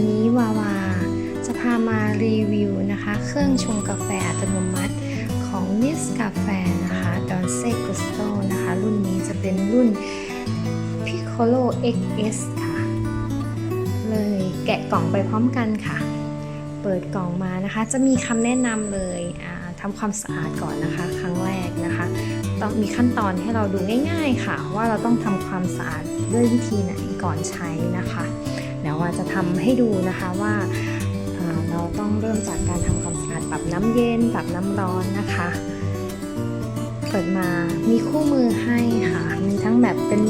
วันนี้วาวาจะพามารีวิวนะคะ เครื่องชงกาแฟอัตโนมัติของ n i s กาแฟนะคะ d o n c e Gusto นะคะ รุ่นนี้จะเป็นรุ่น Piccolo XS ค่ะ เลยแกะกล่องไปพร้อมกันค่ะ เปิดกล่องมานะคะ จะมีคำแนะนำเลยทำความสะอาดก่อนนะคะ ครั้งแรกนะคะต้องมีขั้นตอนให้เราดูง่าย ๆ ค่ะ ว่าเราต้องทำความสะอาดด้วยวิธีไหนก่อนใช้นะคะ เดี๋ยวว่าจะทำให้ดูนะคะว่าอ่าเราต้องเริ่มจากการทำความสะอาดปรับน้ำเย็นปรับน้ำร้อนนะคะ เปิดมามีคู่มือให้ค่ะ มีทั้งแบบเป็น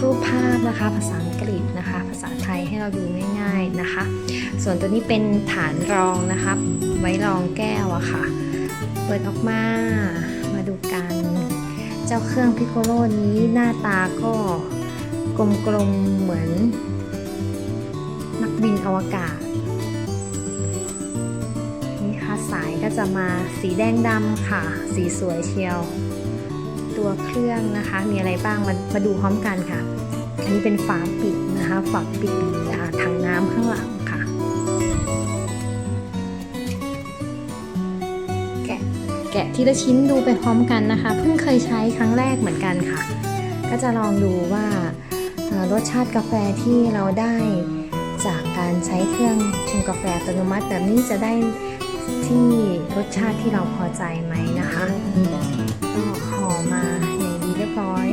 รูปภาพนะคะ ภาษาอังกฤษนะคะ ภาษาไทยให้เราดูง่ายๆนะคะ ส่วนตัวนี้เป็นฐานรองนะคะ ไว้รองแก้วอะค่ะ เปิดออกมามาดูกัน เจ้าเครื่องพิโคโลนี้หน้าตาก็กลมๆเหมือน บินอวกาศ นี่ค่ะสายก็จะมาสีแดงดำค่ะ สีสวยเชียว ตัวเครื่องนะคะ มีอะไรบ้างมามาดูพร้อมกันค่ะ อันนี้เป็นฝาปิดนะคะฝาปิดถังน้ำข้างหลังค่ะ แกะแกะทีละชิ้นดูไปพร้อมกันนะคะ เพิ่งเคยใช้ครั้งแรกเหมือนกันค่ะ ก็จะลองดูว่ารสชาติกาแฟที่เราได้ จากการใช้เครื่องชงกาแฟอัตโนมัติแบบนี้จะได้ที่รสชาติที่เราพอใจไหมนะคะก็ห่อมาอย่างดีเรียบร้อย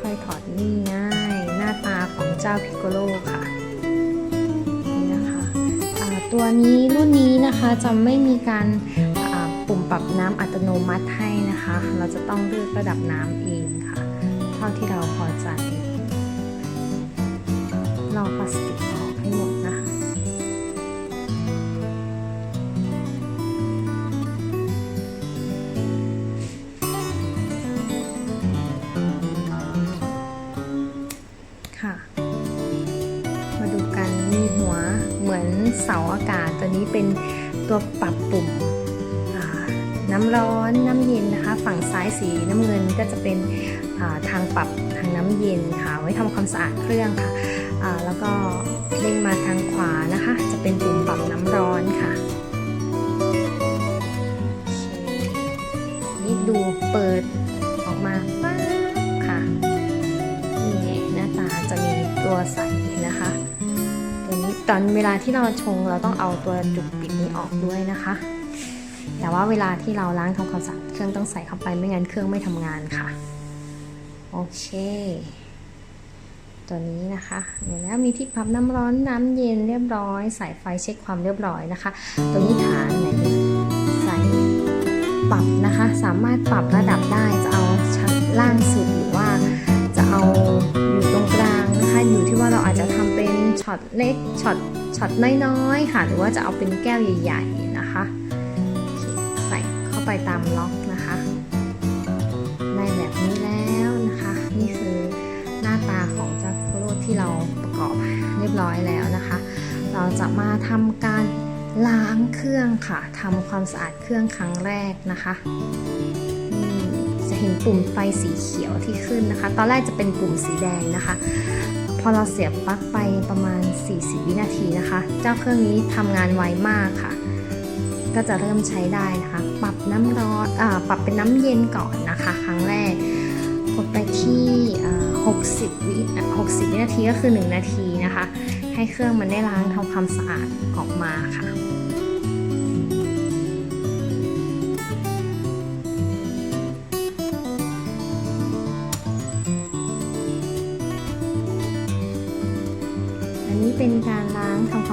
ค่อยๆถอดนี่ง่าย หน้าตาของเจ้าพิกโกโลค่ะค่ะ ตัวนี้รุ่นนี้นะคะจะไม่มีการปุ่มปรับน้ำอัตโนมัติให้นะคะ เราจะต้องเลือกระดับน้ำเองค่ะ เท่าที่เราพอใจ ลองพลาสติกออก เสาอากาศตัวนี้เป็นตัวปรับปุ่มน้ำร้อนน้ำเย็นนะคะ ฝั่งซ้ายสีน้ำเงินก็จะเป็นทางปรับทางน้ำเย็นค่ะ ไว้ทำความสะอาดเครื่องค่ะแล้วก็เด้งมาทางขวานะคะ จะเป็นปุ่มปรับน้ำร้อนค่ะนี่ดูเปิดออกมาค่ะนี่หน้าตาจะมีตัวใสนะคะ ตอนเวลาที่เราชงเราต้องเอาตัวจุกปิดนี้ออกด้วยนะคะ แต่ว่าเวลาที่เราล้างทำความสะอาดเครื่องต้องใส่เข้าไปไม่งั้นเครื่องไม่ทำงานค่ะ โอเค ตัวนี้นะคะเดี๋ยวนะมีที่ปรับน้ำร้อนน้ำเย็นเรียบร้อย สายไฟเช็คความเรียบร้อยนะคะ ตัวนี้ฐานไหนใส่ปรับนะคะ สามารถปรับระดับได้จะเอาชั้นล่างสุดหรือว่าจะเอาอยู่ตรงกลางนะคะ อยู่ที่ว่าเราอาจจะทำเป็น ช็อตเล็กช็อตช็อตน้อยๆค่ะ หรือว่าจะเอาเป็นแก้วใหญ่ๆนะคะ ใส่เข้าไปตามล็อกนะคะได้แบบนี้แล้วนะคะ นี่คือหน้าตาของเจ้าโคโรที่เราประกอบเรียบร้อยแล้วนะคะ เราจะมาทำการล้างเครื่องค่ะทำความสะอาดเครื่องครั้งแรกนะคะจะเห็นปุ่มไฟสีเขียวที่ขึ้นนะคะ ตอนแรกจะเป็นปุ่มสีแดงนะคะ อเราเสียบปลั๊กไปประมาณ 40 วินาทีนะคะ เจ้าเครื่องนี้ทำงานไวมากค่ะ ก็จะเริ่มใช้ได้นะคะ ปรับน้ำร้อนอ่าปรับเป็นน้ำเย็นก่อนนะคะ ครั้งแรก กดไปที่ 60 วิ 60 วินาทีก็คือ 1 นาทีนะคะ ให้เครื่องมันได้ล้างทำความสะอาดออกมาค่ะ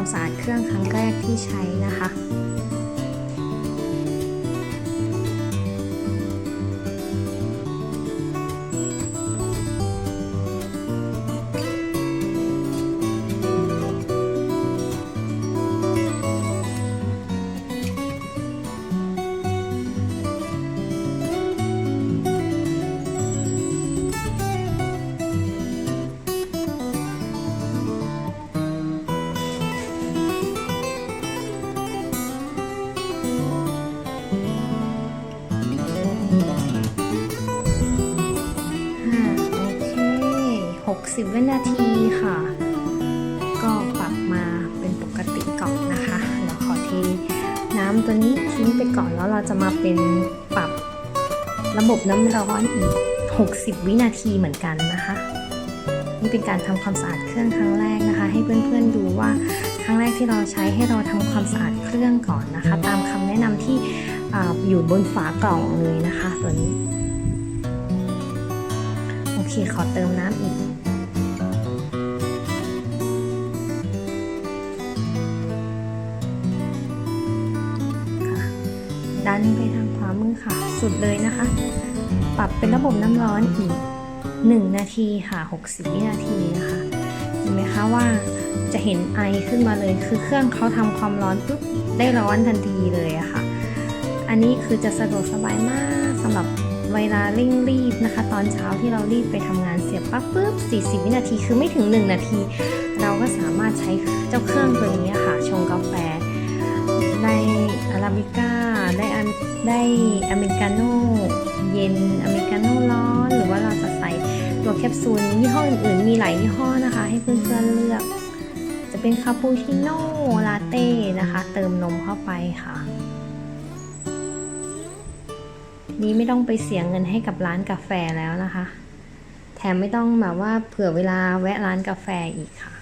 ความสะอาดเครื่องครั้งแรกที่ใช้นะคะ วินาทีค่ะ ก็ปรับมาเป็นปกติก่อนนะคะเดี๋ยวขอเทน้ำตัวนี้ทิ้งไปก่อนแล้วเราจะมาเป็นปรับระบบน้ำร้อนอีก 60 วินาทีเหมือนกันนะคะ นี่เป็นการทำความสะอาดเครื่องครั้งแรกนะคะ ให้เพื่อนๆดูว่าครั้งแรกที่เราใช้ให้เราทำความสะอาดเครื่องก่อนนะคะ ตามคำแนะนำที่ออยู่บนฝากล่องเลยนะคะตัวนี้ โอเคขอเติมน้ำอีกันไปทางขวามือค่ะ สุดเลยนะคะ ปรับเป็นระบบน้ำร้อนอีก 1 นาทีค่ะ 60 วินาทีนะคะเห็นไหมคะว่าจะเห็นไอขึ้นมาเลย คือเครื่องเขาทำความร้อนปุ๊บได้ร้อนทันทีเลยอะค่ะ อันนี้คือจะสะดวกสบายมากสำหรับเวลาเร่งรีบนะคะ ตอนเช้าที่เรารีบไปทำงานเสียบปั๊บปุ๊บ 40 วินาทีคือไม่ถึง 1 นาที เราก็สามารถใช้เจ้าเครื่องตัวนี้ค่ะ ชงกาแฟได้ ได้อเมริกาโน่เย็นอเมริกาโน่ร้อน หรือว่าเราจะใส่ตัวแคปซูลยี่ห้ออื่นๆมีหลายยี่ห้อนะคะ ให้เพื่อนๆเลือก จะเป็นคาปูชิโน่ลาเต้นะคะ เติมนมเข้าไปค่ะนี้ไม่ต้องไปเสียเงินให้กับร้านกาแฟแล้วนะคะ แถมไม่ต้องแบบว่าเผื่อเวลาแวะร้านกาแฟอีกค่ะ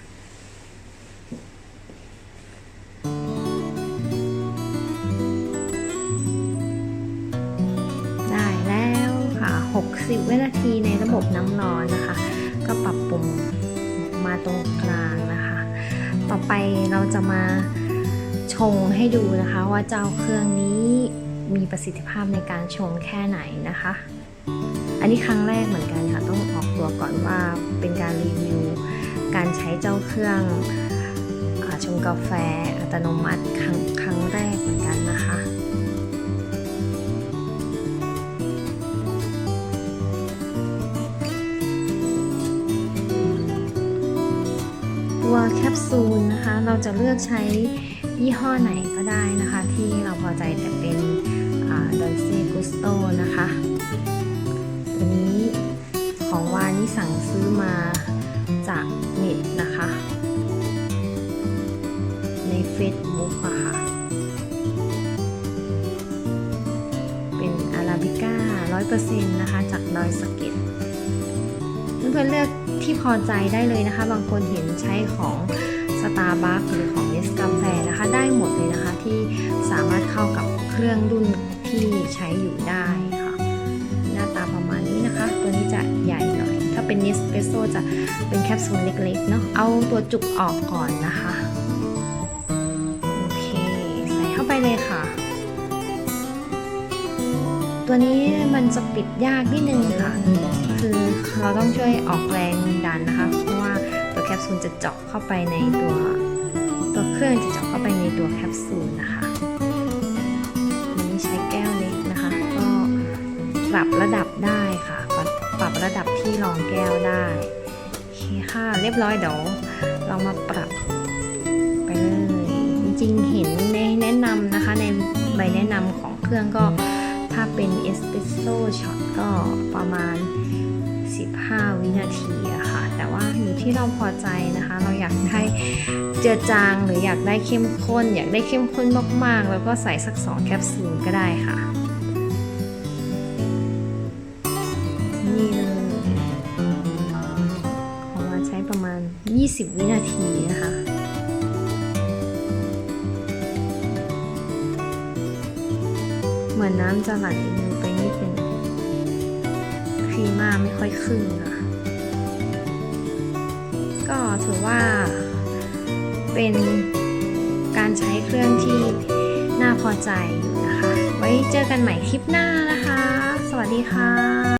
60วินาทีในระบบน้ำร้อนนะคะ ก็ปรับปรุงมาตรงกลางนะคะ ต่อไปเราจะมาชงให้ดูนะคะ ว่าเจ้าเครื่องนี้มีประสิทธิภาพในการชงแค่ไหนนะคะ อันนี้ครั้งแรกเหมือนกันค่ะ ต้องออกตัวก่อนว่าเป็นการรีวิวการใช้เจ้าเครื่องชงกาแฟอัตโนมัติครั้งครั้งแรกเหมือนกันนะคะ ปซูลนะคะ เราจะเลือกใช้ยี่ห้อไหนก็ได้นะคะ ที่เราพอใจแต่เป็นดอนเซ่กุสโตนะคะ ตัวนี้ของวานี่สั่งซื้อมาจากเน็ตนะคะ ใน Facebook อะค่ะ เป็นอาราบิก้า100%นะคะ จากดอยสะเก็ด เพื่อนๆเลือกที่พอใจได้เลยนะคะ บางคนเห็นใช้ของ Starbucks หรือของ n e s c a f e นะคะ ได้หมดเลยนะคะที่สามารถเข้ากับเครื่องรุ่นที่ใช้อยู่ได้ค่ะ หน้าตาประมาณนี้นะคะ ตัวนี้จะใหญ่หน่อย ถ้าเป็น Nespresso จะเป็นแคปซูลเล็กๆเนาะเอาตัวจุกออกก่อนนะคะ โอเค ใส่เข้าไปเลยค่ะ ตัวนี้มันจะปิดยากนิดนึงค่ะ คือเราต้องช่วยออกแรงดันนะคะ เพราะว่าตัวแคปซูลจะเจาะเข้าไปในตัวตัวเครื่องจะเจาะเข้าไปในตัวแคปซูลนะคะอันนี้ใช้แก้วเล็กนะคะ ก็ปรับระดับได้ค่ะปรับปรับระดับที่รองแก้วได้โอเคค่ะเรียบร้อยเดี๋ยวเรามาปรับไปเลยจริงๆเห็นในแนะนำนะคะในใบแนะนำของเครื่องก็ถ้า เป็นเอสเปรสโซ่ช็อตก็ประมาณ 15 วินาทีอะค่ะ แต่ว่าอยู่ที่เราพอใจนะคะ เราอยากได้เจือจางหรืออยากได้เข้มข้น อยากได้เข้มข้นมากๆ แล้วก็ใส่สัก 2 แคปซูลก็ได้ค่ะ นี่เลยของเราใช้ประมาณ 20 วินาทีนะคะ น้ำจะไหลเร็วไปนิดนึงครีม่าไม่ค่อยขึ้นค่ะ ก็ถือว่า เป็นการใช้เครื่องที่น่าพอใจอยู่นะคะ ไว้เจอกันใหม่คลิปหน้านะคะ สวัสดีค่ะ